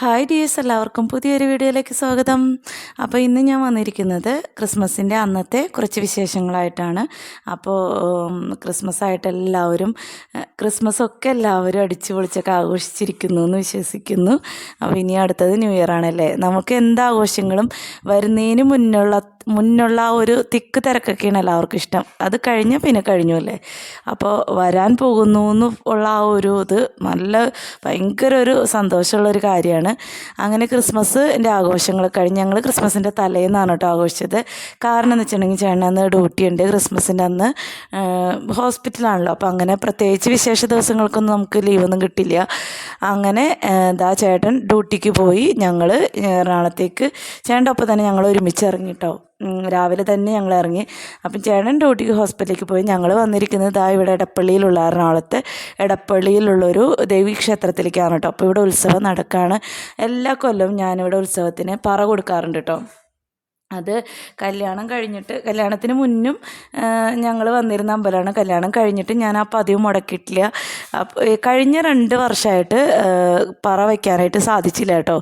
Hi dears എല്ലാവർക്കും പുതിയൊരു വീഡിയോയിലേക്ക് സ്വാഗതം. അപ്പോൾ ഇന്ന് ഞാൻ വന്നിരിക്കുന്നത് ക്രിസ്മസിന്റെ അന്നത്തെ കുറച്ച് വിശേഷങ്ങളായിട്ടാണ്. അപ്പോൾ ക്രിസ്മസ് ആയിട്ട് എല്ലാവരും ക്രിസ്മസ് ഒക്കെ എല്ലാവരും അടിച്ചു പൊളിച്ചൊക്കെ ആഘോഷിച്ചിരിക്കുന്നു എന്ന് വിശ്വസിക്കുന്നു. അപ്പോൾ ഇനി അടുത്തത് ന്യൂ ഇയർ ആണല്ലേ നമുക്ക് എന്ത് ആഘോഷങ്ങളും വരുന്നതിന് മുന്നുള്ള മുന്നുള്ള ആ ഒരു തിക്ക് തിരക്കൊക്കെയാണ് എല്ലാവർക്കും ഇഷ്ടം. അത് കഴിഞ്ഞ് പിന്നെ കഴിഞ്ഞു അല്ലേ? അപ്പോൾ വരാൻ പോകുന്നു എന്ന് ഉള്ള ആ ഒരു ഇത് നല്ല ഭയങ്കര ഒരു സന്തോഷമുള്ളൊരു കാര്യമാണ്. അങ്ങനെ ക്രിസ്മസ് എന്റെ ആഘോഷങ്ങൾ കഴിഞ്ഞ് ഞങ്ങൾ ക്രിസ്മസിന്റെ തലേന്നാണ് കേട്ടോ ആഘോഷിച്ചത്. കാരണം എന്ന് വെച്ചിട്ടുണ്ടെങ്കിൽ ചേട്ടൻ അന്ന് ഡ്യൂട്ടി ഉണ്ട്. ക്രിസ്മസിന്റെ അന്ന് ഹോസ്പിറ്റലാണല്ലോ. അപ്പോൾ അങ്ങനെ പ്രത്യേകിച്ച് വിശേഷ ദിവസങ്ങൾക്കൊന്നും നമുക്ക് ലീവൊന്നും കിട്ടില്ല. അങ്ങനെ എന്താ ചേട്ടൻ ഡ്യൂട്ടിക്ക് പോയി ഞങ്ങൾ എറണാകുളത്തേക്ക് ചേട്ടന്റെ ഒപ്പം തന്നെ ഞങ്ങൾ ഒരുമിച്ച് ഇറങ്ങി കേട്ടോ. ഉം, രാവിലെ തന്നെ ഞങ്ങൾ ഇറങ്ങി. അപ്പം ചേട്ടൻ ഡ്യൂട്ടിക്ക് ഹോസ്പിറ്റലിലേക്ക് പോയി. ഞങ്ങൾ വന്നിരിക്കുന്നത് ആ ഇവിടെ എടപ്പള്ളിയിലുള്ള എറണാകുളത്ത്. എടപ്പള്ളിയിലുള്ളൊരു ദേവീ ക്ഷേത്രത്തിലേക്കാണ് കേട്ടോ. അപ്പോൾ ഇവിടെ ഉത്സവം നടക്കുകയാണ് എല്ലാ കൊല്ലവും ഞാനിവിടെ ഉത്സവത്തിന് പറ കൊടുക്കാറുണ്ട് കേട്ടോ. അത് കല്യാണം കഴിഞ്ഞിട്ട് കല്യാണത്തിന് മുന്നും ഞങ്ങൾ വന്നിരുന്ന അമ്പലമാണ്. കല്യാണം കഴിഞ്ഞിട്ട് ഞാൻ ആ പതിവ് മുടക്കിയിട്ടില്ല. അപ്പോൾ കഴിഞ്ഞ രണ്ട് വർഷമായിട്ട് പറ വയ്ക്കാനായിട്ട് സാധിച്ചില്ല കേട്ടോ.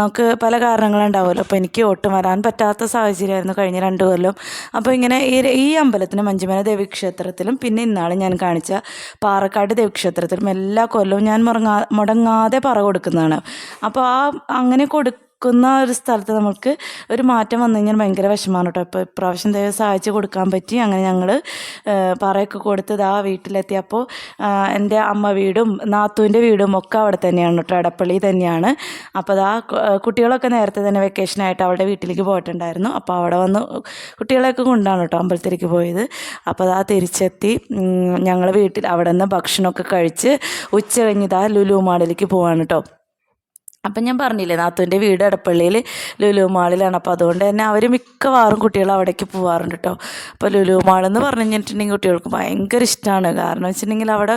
നമുക്ക് പല കാരണങ്ങളുണ്ടാവുമല്ലോ. അപ്പോൾ എനിക്ക് ഒട്ടും വരാൻ പറ്റാത്ത സാഹചര്യമായിരുന്നു കഴിഞ്ഞ രണ്ട് കൊല്ലം. അപ്പോൾ ഇങ്ങനെ ഈ ഈ അമ്പലത്തിനും മഞ്ജുമന ദേവീക്ഷേത്രത്തിലും പിന്നെ ഇന്നാൾ ഞാൻ കാണിച്ച പാറക്കാട് ദേവീക്ഷേത്രത്തിലും എല്ലാ കൊല്ലവും ഞാൻ മുടങ്ങാ മുടങ്ങാതെ പറ കൊടുക്കുന്നതാണ്. അപ്പോൾ ആ അങ്ങനെ കൊടു ക്കുന്ന ഒരു സ്ഥലത്ത് നമുക്ക് ഒരു മാറ്റം വന്നു കഴിഞ്ഞാൽ ഭയങ്കര വിഷമമാണ് കേട്ടോ. ഇപ്പോൾ ഇപ്രാവശ്യം ദൈവം സഹായിച്ച് കൊടുക്കാൻ പറ്റി. അങ്ങനെ ഞങ്ങൾ പറയൊക്കെ കൊടുത്ത് ആ വീട്ടിലെത്തിയപ്പോൾ എന്റെ അമ്മ വീടും നാത്തൂന്റെ വീടും ഒക്കെ അവിടെ തന്നെയാണ് കേട്ടോ. എടപ്പള്ളി തന്നെയാണ്. അപ്പോൾ അതാ കുട്ടികളൊക്കെ നേരത്തെ തന്നെ വെക്കേഷനായിട്ട് അവളുടെ വീട്ടിലേക്ക് പോയിട്ടുണ്ടായിരുന്നു. അപ്പോൾ അവിടെ വന്ന് കുട്ടികളെയൊക്കെ കൊണ്ടാണ് കേട്ടോ അമ്പലത്തിലേക്ക് പോയത്. അപ്പോൾ അതാ തിരിച്ചെത്തി. ഞങ്ങൾ വീട്ടിൽ അവിടെ നിന്ന് ഭക്ഷണമൊക്കെ കഴിച്ച് ഉച്ച കഴിഞ്ഞിതാ ലുലു മാളിലേക്ക് പോവാണ് കേട്ടോ. അപ്പം ഞാൻ പറഞ്ഞില്ലേ നാത്തുവിന്റെ വീട് എടപ്പള്ളിയിൽ ലുലു മാളിലാണ്. അപ്പോൾ അതുകൊണ്ട് തന്നെ അവർ മിക്കവാറും കുട്ടികൾ അവിടേക്ക് പോകാറുണ്ട് കേട്ടോ. അപ്പോൾ ലുലു മാളെന്ന് പറഞ്ഞു കഴിഞ്ഞിട്ടുണ്ടെങ്കിൽ കുട്ടികൾക്ക് ഭയങ്കര ഇഷ്ടമാണ് കാരണം വെച്ചിട്ടുണ്ടെങ്കിൽ അവിടെ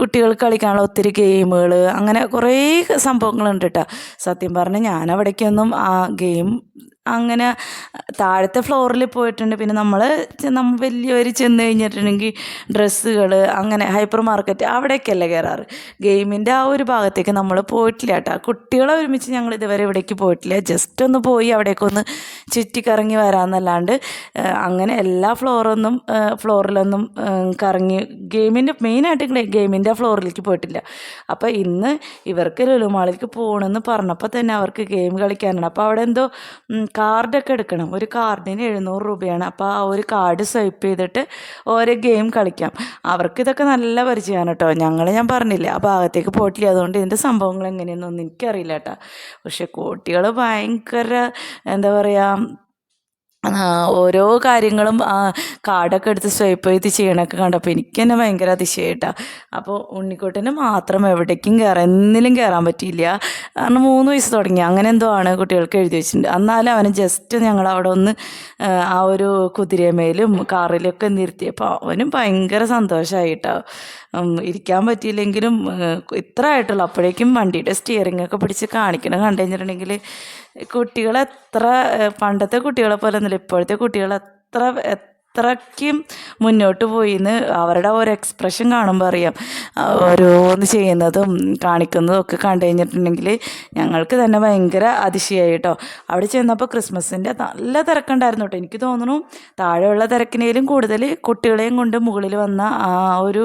കുട്ടികൾ കളിക്കാനുള്ള ഒത്തിരി ഗെയിമുകൾ അങ്ങനെ കുറേ സംഭവങ്ങളുണ്ട് കേട്ടോ. സത്യം പറഞ്ഞാൽ ഞാൻ അവിടേക്കൊന്നും ആ ഗെയിം അങ്ങനെ താഴത്തെ ഫ്ലോറിൽ പോയിട്ടുണ്ട്. പിന്നെ നമ്മൾ നമ്മൾ വലിയവർ ചെന്ന് കഴിഞ്ഞിട്ടുണ്ടെങ്കിൽ ഡ്രസ്സുകൾ അങ്ങനെ ഹൈപ്പർ മാർക്കറ്റ് അവിടേക്കല്ലേ കയറാറ് ഗെയിമിന്റെ ആ ഒരു ഭാഗത്തേക്ക് നമ്മൾ പോയിട്ടില്ല കേട്ടോ. കുട്ടികളെ ഒരുമിച്ച് ഞങ്ങൾ ഇതുവരെ ഇവിടേക്ക് പോയിട്ടില്ല. ജസ്റ്റ് ഒന്ന് പോയി അവിടേക്കൊന്ന് ചുറ്റിക്കറങ്ങി വരാമെന്നല്ലാണ്ട് അങ്ങനെ എല്ലാ ഫ്ലോറൊന്നും ഫ്ലോറിലൊന്നും കറങ്ങി ഗെയിമിന്റെ മെയിനായിട്ട് ഗെയിമിന്റെ ഫ്ലോറിലേക്ക് പോയിട്ടില്ല. അപ്പോൾ ഇന്ന് ഇവർക്ക് ലുലുമാളിലേക്ക് പോകണമെന്ന് പറഞ്ഞപ്പോൾ തന്നെ അവർക്ക് ഗെയിം കളിക്കാനാണ്. അപ്പോൾ അവിടെ എന്തോ കാർഡൊക്കെ എടുക്കണം. ഒരു കാർഡിന് എഴുന്നൂറ് രൂപയാണ്. അപ്പോൾ ആ ഒരു കാർഡ് സ്വൈപ്പ് ചെയ്തിട്ട് ഓരോ ഗെയിം കളിക്കാം. അവർക്ക് ഇതൊക്കെ നല്ല പരിചയമാണ് കേട്ടോ. ഞങ്ങൾ ഞാൻ പറഞ്ഞില്ല ആ ഭാഗത്തേക്ക് പോയിട്ടില്ല. അതുകൊണ്ട് ഇതിന്റെ സംഭവങ്ങൾ എങ്ങനെയെന്നൊന്നും എനിക്കറിയില്ല കേട്ടോ. പക്ഷെ കുട്ടികൾ ഭയങ്കര എന്താ പറയുക ഓരോ കാര്യങ്ങളും കാർഡൊക്കെ എടുത്ത് സ്വൈപ്പ് ചെയ്ത് ചെയ്യണമൊക്കെ കണ്ടപ്പോൾ എനിക്ക് തന്നെ ഭയങ്കര അതിശയമായിട്ടാണ് അപ്പോൾ ഉണ്ണിക്കുട്ടന് മാത്രം എവിടേക്കും കയറാൻ എന്നിലും കയറാൻ പറ്റിയില്ല. കാരണം മൂന്ന് വയസ്സ് തുടങ്ങി. അങ്ങനെ എന്തോ ആണ് കുട്ടികൾക്ക് എഴുതി വെച്ചിട്ടുണ്ട്. എന്നാലും അവന് ജസ്റ്റ് ഞങ്ങൾ അവിടെ ഒന്ന് ആ, ഒരു കുതിരമേലും കാറിലൊക്കെ നിർത്തിയപ്പോൾ അവനും ഭയങ്കര സന്തോഷമായിട്ടാണ് ഇരിക്കാൻ പറ്റിയില്ലെങ്കിലും ഇത്ര ആയിട്ടുള്ളൂ. അപ്പോഴേക്കും വണ്ടിയുടെ സ്റ്റിയറിംഗ് ഒക്കെ പിടിച്ച് കാണിക്കണം കണ്ടു കഴിഞ്ഞിട്ടുണ്ടെങ്കിൽ കുട്ടികൾ എത്ര പണ്ടത്തെ കുട്ടികളെ പോലെ ഒന്നുമില്ല. ഇപ്പോഴത്തെ കുട്ടികൾ എത്ര അത്രയ്ക്കും മുന്നോട്ട് പോയിന്ന് അവരുടെ ഒരു എക്സ്പ്രഷൻ കാണുമ്പോൾ അറിയാം. ഓരോന്ന് ചെയ്യുന്നതും കാണിക്കുന്നതും ഒക്കെ കണ്ടു കഴിഞ്ഞിട്ടുണ്ടെങ്കിൽ ഞങ്ങൾക്ക് തന്നെ ഭയങ്കര അതിശയായി കേട്ടോ അവിടെ ചെന്നപ്പോൾ ക്രിസ്മസിന്റെ നല്ല തിരക്കുണ്ടായിരുന്നു കേട്ടോ എനിക്ക് തോന്നുന്നു താഴെയുള്ള തിരക്കിനേലും കൂടുതൽ കുട്ടികളെയും കൊണ്ട് മുകളിൽ വന്ന ആ ഒരു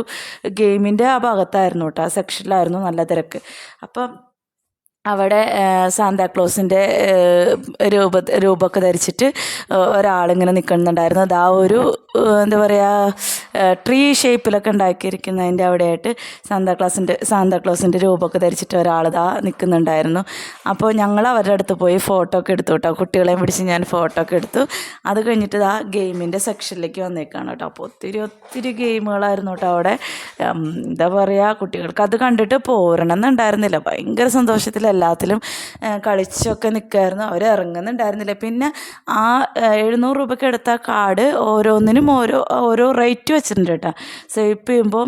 ഗെയിമിന്റെ ആ ഭാഗത്തായിരുന്നു കേട്ടോ ആ സെക്ഷനിലായിരുന്നു നല്ല തിരക്ക്. അപ്പം അവിടെ സാന്താക്ലോസിന്റെ രൂപ രൂപമൊക്കെ ധരിച്ചിട്ട് ഒരാളിങ്ങനെ നിൽക്കുന്നുണ്ടായിരുന്നു. അത് ആ ഒരു എന്താ പറയുക ട്രീ ഷേപ്പിലൊക്കെ ഉണ്ടാക്കിയിരിക്കുന്നതിന്റെ അവിടെയായിട്ട് സാന്താക്ലോസിന്റെ സാന്താക്ലോസിന്റെ രൂപമൊക്കെ ധരിച്ചിട്ട് ഒരാൾ ഇതാ നിൽക്കുന്നുണ്ടായിരുന്നു. അപ്പോൾ ഞങ്ങൾ അവരുടെ അടുത്ത് പോയി ഫോട്ടോ ഒക്കെ എടുത്തു കേട്ടോ. കുട്ടികളെയും പിടിച്ച് ഞാൻ ഫോട്ടോ ഒക്കെ എടുത്തു. അത് കഴിഞ്ഞിട്ട് ആ ഗെയിമിന്റെ സെക്ഷനിലേക്ക് വന്നേക്കാണ് കേട്ടോ. അപ്പോൾ ഒത്തിരി ഒത്തിരി ഗെയിമുകളായിരുന്നു കേട്ടോ അവിടെ. എന്താ പറയുക കുട്ടികൾക്ക് അത് കണ്ടിട്ട് പോരണം എന്നുണ്ടായിരുന്നില്ല ഭയങ്കര സന്തോഷത്തിൽ എല്ലാത്തിലും കളിച്ചൊക്കെ നിൽക്കുമായിരുന്നു അവർ ഇറങ്ങുന്നുണ്ടായിരുന്നില്ല. പിന്നെ ആ എഴുന്നൂറ് രൂപയ്ക്ക് എടുത്ത കാർഡ് ഓരോന്നിനും ഓരോ ഓരോ റേറ്റ് വെച്ചിട്ടുണ്ട് കേട്ടോ. സ്വൈപ്പ് ചെയ്യുമ്പോൾ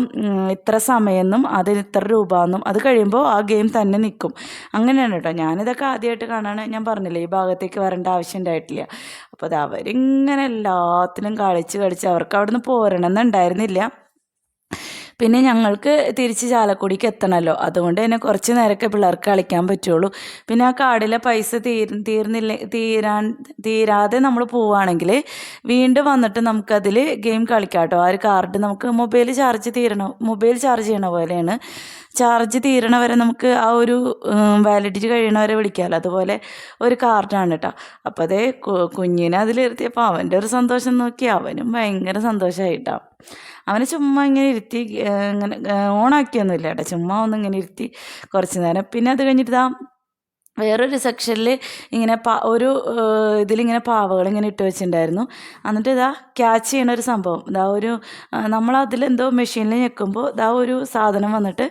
ഇത്ര സമയമെന്നും അതിന് ഇത്ര രൂപ എന്നും അത് കഴിയുമ്പോൾ ആ ഗെയിം തന്നെ നിൽക്കും അങ്ങനെയാണ് കേട്ടോ. ഞാനിതൊക്കെ ആദ്യമായിട്ട് കാണാൻ ഞാൻ പറഞ്ഞില്ലേ ഈ ഭാഗത്തേക്ക് വരേണ്ട ആവശ്യം ഉണ്ടായിട്ടില്ല. അപ്പോൾ അത് അവരിങ്ങനെ എല്ലാത്തിനും കളിച്ച് കളിച്ച് അവർക്ക് അവിടെ നിന്ന് എന്നുണ്ടായിരുന്നില്ല പിന്നെ ഞങ്ങൾക്ക് തിരിച്ച് ചാലക്കുടിക്ക് എത്തണമല്ലോ അതുകൊണ്ട് തന്നെ കുറച്ച് നേരമൊക്കെ പിള്ളേർക്ക് കളിക്കാൻ പറ്റുള്ളൂ. പിന്നെ ആ കാർഡിലെ പൈസ തീർ തീർന്നില്ല തീരാൻ തീരാതെ നമ്മൾ പോവുകയാണെങ്കിൽ വീണ്ടും വന്നിട്ട് നമുക്കതിൽ ഗെയിം കളിക്കാം കേട്ടോ. ആ ഒരു കാർഡ് നമുക്ക് മൊബൈൽ ചാർജ് തീരണം മൊബൈൽ ചാർജ് ചെയ്യണ പോലെയാണ്. ചാർജ് തീരണ വരെ നമുക്ക് ആ ഒരു വാലിഡിറ്റി കഴിയണവരെ വിളിക്കാമല്ലോ. അതുപോലെ ഒരു കാർഡാണ് കേട്ടോ. അപ്പോൾ അതേ കുഞ്ഞിനെ അതിലിരുത്തിയപ്പോൾ അവന്റെ ഒരു സന്തോഷം നോക്കി അവനും ഭയങ്കര സന്തോഷമായിട്ടോ അവനെ ചുമ്മാ ഇങ്ങനെ ഇരുത്തി ഇങ്ങനെ ഓണാക്കിയൊന്നുമില്ല ചുമ്മാ ഒന്ന് ഇങ്ങനെ ഇരുത്തി കുറച്ച് നേരം. പിന്നെ അത് കഴിഞ്ഞിട്ട് ഇതാ വേറൊരു സെക്ഷനിൽ ഇങ്ങനെ പാ ഒരു ഇതിലിങ്ങനെ പാവകൾ ഇങ്ങനെ ഇട്ട് വെച്ചിട്ടുണ്ടായിരുന്നു എന്നിട്ട് ഇതാ ക്യാച്ച് ചെയ്യണ ഒരു സംഭവം. ഇതാ ഒരു നമ്മൾ അതിലെന്തോ മെഷീനിൽ ഞെക്കുമ്പോൾ ഇതാ ഒരു സാധനം വന്നിട്ട്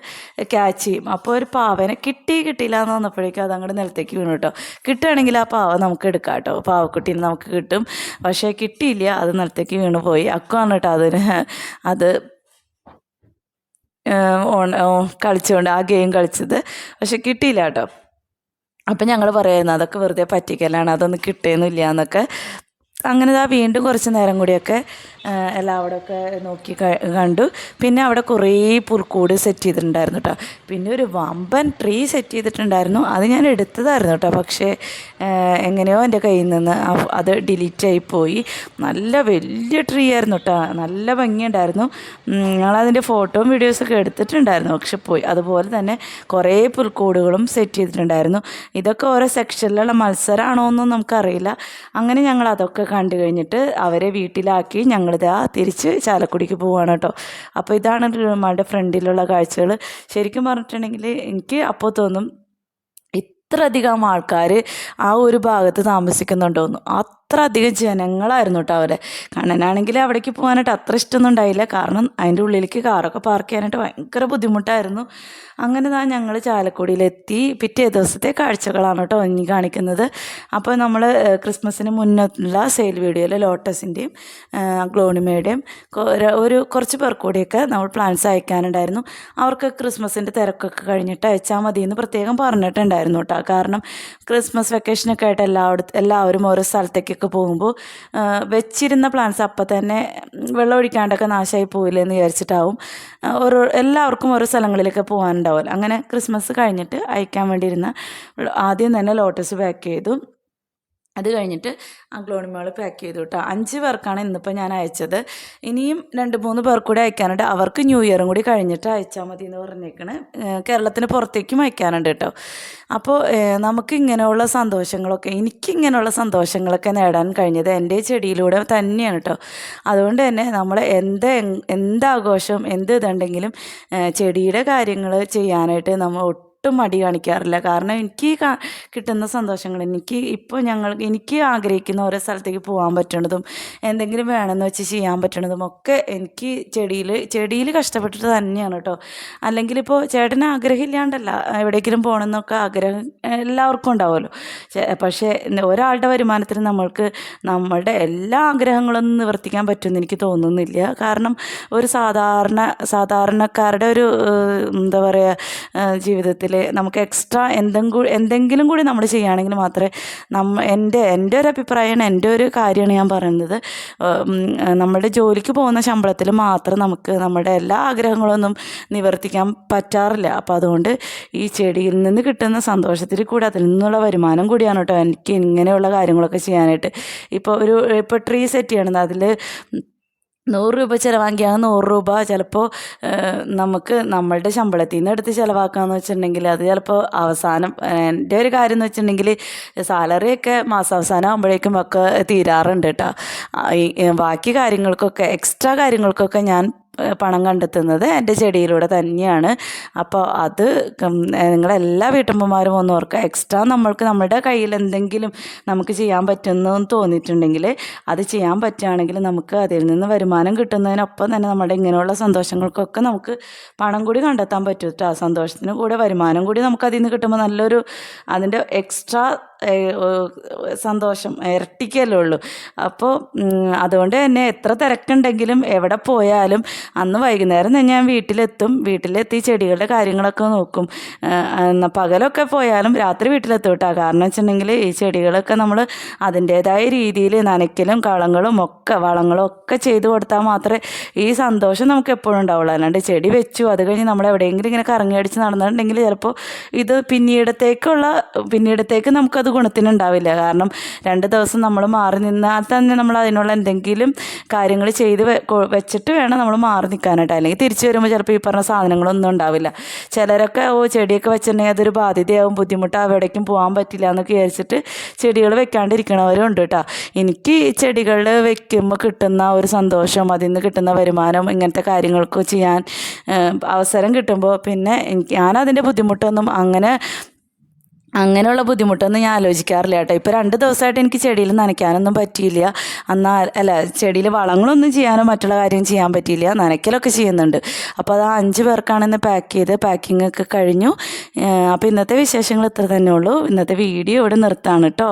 ക്യാച്ച് ചെയ്യും. അപ്പോൾ ഒരു പാവനെ കിട്ടി കിട്ടിയില്ല എന്ന് വന്നപ്പോഴേക്കും അത് അങ്ങോട്ട് നിലത്തേക്ക് വീണു കേട്ടോ കിട്ടുകയാണെങ്കിൽ ആ പാവ നമുക്ക് എടുക്കാം കേട്ടോ പാവക്കുട്ടീനെ നമുക്ക് കിട്ടും. പക്ഷേ കിട്ടിയില്ല അത് നിലത്തേക്ക് വീണു പോയി. അക്കുവാണ് കേട്ടോ അതിന് അത് ഓൺ കളിച്ചുകൊണ്ട് ആ ഗെയിം കളിച്ചത്. പക്ഷെ കിട്ടിയില്ല കേട്ടോ അപ്പം ഞങ്ങൾ പറയായിരുന്നു അതൊക്കെ വെറുതെ പറ്റിക്കലാണ് അതൊന്നും കിട്ടുകയൊന്നുമില്ല എന്നൊക്കെ. അങ്ങനെ ഇതാ വീണ്ടും കുറച്ച് നേരം കൂടിയൊക്കെ ഏഹ് ഒക്കെ നോക്കി കണ്ടു. പിന്നെ അവിടെ കുറേ പുൽക്കൂട് സെറ്റ് ചെയ്തിട്ടുണ്ടായിരുന്നു കേട്ടോ പിന്നെ ഒരു വമ്പൻ ട്രീ സെറ്റ് ചെയ്തിട്ടുണ്ടായിരുന്നു. അത് ഞാൻ എടുത്തതായിരുന്നു കേട്ടോ പക്ഷേ എങ്ങനെയോ എന്റെ കയ്യിൽ നിന്ന് അത് ഡിലീറ്റ് ആയി പോയി. നല്ല വലിയ ട്രീ ആയിരുന്നു കേട്ടോ നല്ല ഭംഗിയുണ്ടായിരുന്നു. ഞങ്ങളതിന്റെ ഫോട്ടോയും വീഡിയോസൊക്കെ എടുത്തിട്ടുണ്ടായിരുന്നു. പക്ഷെ പോയി. അതുപോലെ തന്നെ കുറേ പുൽക്കൂടുകളും സെറ്റ് ചെയ്തിട്ടുണ്ടായിരുന്നു. ഇതൊക്കെ ഓരോ സെക്ഷനിലുള്ള മത്സരമാണോ എന്നും നമുക്കറിയില്ല. അങ്ങനെ ഞങ്ങൾ അതൊക്കെ കണ്ടു കഴിഞ്ഞിട്ട് അവരെ വീട്ടിലാക്കി ഞങ്ങളിതാ തിരിച്ച് ചാലക്കുടിക്ക് പോവുകയാണ് കേട്ടോ. അപ്പോൾ ഇതാണ് നമ്മളുടെ ഫ്രണ്ടിലുള്ള കാഴ്ചകൾ ശരിക്കും പറഞ്ഞിട്ടുണ്ടെങ്കിൽ എനിക്ക് അപ്പോൾ തോന്നും ഇത്രയധികം ആൾക്കാർ ആ ഒരു ഭാഗത്ത് താമസിക്കുന്നുണ്ടോന്ന്. അത്ര അധികം ജനങ്ങളായിരുന്നു കേട്ടോ അവരെ. കണ്ണനാണെങ്കിൽ അവിടേക്ക് പോകാനായിട്ട് അത്ര ഇഷ്ടമൊന്നും ഉണ്ടായില്ല. കാരണം അതിന്റെ ഉള്ളിലേക്ക് കാറൊക്കെ പാർക്ക് ചെയ്യാനായിട്ട് ഭയങ്കര ബുദ്ധിമുട്ടായിരുന്നു. അങ്ങനെ താ ഞങ്ങൾ ചാലക്കുടിയിലെത്തി. പിറ്റേ ദിവസത്തെ കാഴ്ചകളാണ് കേട്ടോ ഇനി കാണിക്കുന്നത്. അപ്പോൾ നമ്മൾ ക്രിസ്മസിന് മുന്നുള്ള സെയിൽ വീഡിയോയിൽ ലോട്ടസിന്റെയും ഗ്ലോണിമയുടെയും ഒരു കുറച്ച് പേർ കൂടിയൊക്കെ നമ്മൾ പ്ലാൻസ് അയക്കാനുണ്ടായിരുന്നു. അവർക്ക് ക്രിസ്മസിന്റെ തിരക്കൊക്കെ കഴിഞ്ഞിട്ട് അയച്ചാൽ മതി എന്ന് പ്രത്യേകം പറഞ്ഞിട്ടുണ്ടായിരുന്നു കേട്ടോ കാരണം ക്രിസ്മസ് വെക്കേഷനൊക്കെ ആയിട്ട് എല്ലാവരും ഓരോ സ്ഥലത്തേക്കൊക്കെ പോകുമ്പോൾ വെച്ചിരുന്ന പ്ലാന്റ്സ് അപ്പം തന്നെ വെള്ളം ഒഴിക്കാണ്ടൊക്കെ നാശമായി പോയില്ലേ എന്ന് വിചാരിച്ചിട്ടാവും ഓരോ എല്ലാവർക്കും ഓരോ സ്ഥലങ്ങളിലൊക്കെ പോകാനുണ്ടാവില്ല അങ്ങനെ ക്രിസ്മസ് കഴിഞ്ഞിട്ട് അയക്കാൻ വേണ്ടിയിരുന്ന ആദ്യം തന്നെ ലോട്ടസ് പാക്ക് ചെയ്തു. അത് കഴിഞ്ഞിട്ട് ആ ഗ്ലോണിമോൾ പാക്ക് ചെയ്തു കേട്ടോ അഞ്ച് പേർക്കാണ് ഇന്നിപ്പോൾ ഞാൻ അയച്ചത്. ഇനിയും രണ്ട് മൂന്ന് പേർ അയക്കാനുണ്ട്. അവർക്ക് ന്യൂ ഇയറും കൂടി കഴിഞ്ഞിട്ട് അയച്ചാൽ മതി എന്ന് പറഞ്ഞേക്കണ് കേരളത്തിന് പുറത്തേക്കും അയക്കാനുണ്ട് കേട്ടോ അപ്പോൾ നമുക്ക് ഇങ്ങനെയുള്ള സന്തോഷങ്ങളൊക്കെ എനിക്ക് ഇങ്ങനെയുള്ള സന്തോഷങ്ങളൊക്കെ നേടാൻ കഴിഞ്ഞത് എന്റെ ചെടിയിലൂടെ തന്നെയാണ് കേട്ടോ അതുകൊണ്ട് തന്നെ നമ്മൾ എന്ത് എന്താഘോഷം എന്ത് ഇതുണ്ടെങ്കിലും ചെടിയുടെ കാര്യങ്ങൾ ചെയ്യാനായിട്ട് നമ്മൾ ഒട്ടും മടി കാണിക്കാറില്ല. കാരണം എനിക്ക് കിട്ടുന്ന സന്തോഷങ്ങൾ എനിക്ക് ഇപ്പോൾ ഞങ്ങൾ എനിക്ക് ആഗ്രഹിക്കുന്ന ഓരോ സ്ഥലത്തേക്ക് പോകാൻ പറ്റണതും എന്തെങ്കിലും വേണമെന്ന് വെച്ച് ചെയ്യാൻ പറ്റണതും ഒക്കെ എനിക്ക് ചെടിയിൽ ചെടിയിൽ കഷ്ടപ്പെട്ടിട്ട് തന്നെയാണ് കേട്ടോ അല്ലെങ്കിൽ ഇപ്പോൾ ചേട്ടന് ആഗ്രഹമില്ലാണ്ടല്ല എവിടേക്കെങ്കിലും പോകണമെന്നൊക്കെ ആഗ്രഹം എല്ലാവർക്കും ഉണ്ടാവുമല്ലോ. പക്ഷേ ഒരാളുടെ വരുമാനത്തിന് നമ്മൾക്ക് നമ്മളുടെ എല്ലാ ആഗ്രഹങ്ങളും നിവർത്തിക്കാൻ പറ്റുമെന്ന് എനിക്ക് തോന്നുന്നില്ല. കാരണം ഒരു സാധാരണ സാധാരണക്കാരുടെ ഒരു എന്താ പറയുക ജീവിതത്തിൽ നമുക്ക് എക്സ്ട്രാ എന്തെങ്കിലും എന്തെങ്കിലും കൂടി നമ്മൾ ചെയ്യുകയാണെങ്കിൽ മാത്രമേ നമ്മ എന്റെ എന്റെ ഒരു അഭിപ്രായമാണ് എന്റെ ഒരു കാര്യമാണ് ഞാൻ പറയുന്നത്. നമ്മുടെ ജോലിക്ക് പോകുന്ന ശമ്പളത്തിൽ മാത്രം നമുക്ക് നമ്മുടെ എല്ലാ ആഗ്രഹങ്ങളൊന്നും നിവർത്തിക്കാൻ പറ്റാറില്ല. അപ്പോൾ അതുകൊണ്ട് ഈ ചെടിയിൽ നിന്ന് കിട്ടുന്ന സന്തോഷത്തിൽ കൂടി അതിൽ നിന്നുള്ള വരുമാനം കൂടിയാണ് കേട്ടോ എനിക്ക് ഇങ്ങനെയുള്ള കാര്യങ്ങളൊക്കെ ചെയ്യാനായിട്ട്. ഇപ്പോൾ ഒരു ഇപ്പോൾ ട്രീ സെറ്റ് ചെയ്യണത് അതിൽ നൂറ് രൂപ ചിലവാക്കിയാണ് നൂറ് രൂപ ചിലപ്പോൾ നമുക്ക് നമ്മളുടെ ശമ്പളത്തിൽ നിന്ന് എടുത്ത് ചിലവാക്കാമെന്ന് വെച്ചിട്ടുണ്ടെങ്കിൽ അത് ചിലപ്പോൾ അവസാനം എന്റെ ഒരു കാര്യം എന്ന് വെച്ചിട്ടുണ്ടെങ്കിൽ സാലറിയൊക്കെ മാസാവസാനം ആകുമ്പോഴേക്കും ഒക്കെ തീരാറുണ്ട് കേട്ടോ ബാക്കി കാര്യങ്ങൾക്കൊക്കെ എക്സ്ട്രാ കാര്യങ്ങൾക്കൊക്കെ ഞാൻ പണം കണ്ടെത്തുന്നത് എന്റെ ചെടിയിലൂടെ തന്നെയാണ്. അപ്പോൾ അത് നിങ്ങളെല്ലാ വീട്ടമ്മമാരും ഒന്ന് ഓർക്കുക. എക്സ്ട്രാ നമ്മൾക്ക് നമ്മുടെ കയ്യിൽ എന്തെങ്കിലും നമുക്ക് ചെയ്യാൻ പറ്റുന്നു തോന്നിയിട്ടുണ്ടെങ്കിൽ അത് ചെയ്യാൻ പറ്റുകയാണെങ്കിൽ നമുക്ക് അതിൽ നിന്ന് വരുമാനം കിട്ടുന്നതിനൊപ്പം തന്നെ നമ്മുടെ ഇങ്ങനെയുള്ള സന്തോഷങ്ങൾക്കൊക്കെ നമുക്ക് പണം കൂടി കണ്ടെത്താൻ പറ്റും ആ സന്തോഷത്തിന് കൂടെ വരുമാനം കൂടി നമുക്ക് അതിൽ നിന്ന് കിട്ടുമ്പോൾ നല്ലൊരു അതിന്റെ എക്സ്ട്രാ സന്തോഷം ഇരട്ടിക്കല്ലേ ഉള്ളൂ. അപ്പോൾ അതുകൊണ്ട് തന്നെ എത്ര തിരക്കുണ്ടെങ്കിലും എവിടെ പോയാലും അന്ന് വൈകുന്നേരം ഞാൻ വീട്ടിലെത്തും. വീട്ടിലെത്തി ചെടികളുടെ കാര്യങ്ങളൊക്കെ നോക്കും. പകലൊക്കെ പോയാലും രാത്രി വീട്ടിലെത്തും കേട്ടോ. കാരണം വെച്ചിട്ടുണ്ടെങ്കിൽ ഈ ചെടികളൊക്കെ നമ്മൾ അതിന്റേതായ രീതിയിൽ നനയ്ക്കലും കളങ്ങളും ഒക്കെ വളങ്ങളും ഒക്കെ ചെയ്ത് കൊടുത്താൽ മാത്രമേ ഈ സന്തോഷം നമുക്ക് എപ്പോഴും ഉണ്ടാവുള്ളൂ. അല്ലാണ്ട് ചെടി വെച്ചു അത് കഴിഞ്ഞ് നമ്മൾ എവിടെയെങ്കിലും ഇങ്ങനെ കറങ്ങി അടിച്ച് നടന്നിട്ടുണ്ടെങ്കിൽ ചിലപ്പോൾ ഇത് പിന്നീടത്തേക്കുള്ള പിന്നീടത്തേക്ക് നമുക്കത് ഗുണത്തിനുണ്ടാവില്ല. കാരണം രണ്ട് ദിവസം നമ്മൾ മാറി നിന്നാൽ തന്നെ നമ്മൾ അതിനുള്ള എന്തെങ്കിലും കാര്യങ്ങൾ ചെയ്ത് വെച്ചിട്ട് വേണം നമ്മൾ മാറി നിൽക്കാനായിട്ട്. അല്ലെങ്കിൽ തിരിച്ചു വരുമ്പോൾ ചിലപ്പോൾ ഈ പറഞ്ഞ സാധനങ്ങളൊന്നും ഉണ്ടാവില്ല. ചിലരൊക്കെ ഓ ചെടിയൊക്കെ വെച്ചിട്ടുണ്ടെങ്കിൽ അതൊരു ബാധ്യതയാവും ബുദ്ധിമുട്ടാവും എവിടേക്കും പോകാൻ പറ്റില്ല എന്നൊക്കെ വിചാരിച്ചിട്ട് ചെടികൾ വെക്കാണ്ടിരിക്കണവരും ഉണ്ട് കേട്ടോ. എനിക്ക് ചെടികൾ വെക്കുമ്പോൾ കിട്ടുന്ന ഒരു സന്തോഷം അതിൽ നിന്ന് കിട്ടുന്ന വരുമാനം ഇങ്ങനത്തെ കാര്യങ്ങൾക്ക് ചെയ്യാൻ അവസരം കിട്ടുമ്പോൾ പിന്നെ എനിക്ക് ഞാനതിന്റെ ബുദ്ധിമുട്ടൊന്നും അങ്ങനെ അങ്ങനെയുള്ള ബുദ്ധിമുട്ടൊന്നും ഞാൻ ആലോചിക്കാറില്ല കേട്ടോ. ഇപ്പോൾ രണ്ട് ദിവസമായിട്ട് എനിക്ക് ചെടിയിൽ നനയ്ക്കാനൊന്നും പറ്റിയില്ല. എന്നാൽ അല്ല ചെടിയിൽ വളങ്ങളൊന്നും ചെയ്യാനോ മറ്റുള്ള കാര്യം ചെയ്യാൻ പറ്റിയില്ല. നനയ്ക്കലൊക്കെ ചെയ്യുന്നുണ്ട്. അപ്പോൾ അത് അഞ്ച് പേർക്കാണ് ഇന്ന് പാക്ക് ചെയ്ത് പാക്കിങ്ങൊക്കെ കഴിഞ്ഞു. അപ്പോൾ ഇന്നത്തെ വിശേഷങ്ങൾ ഇത്ര തന്നെ ഉള്ളൂ. ഇന്നത്തെ വീഡിയോ ഇവിടെ നിർത്താണ് കേട്ടോ.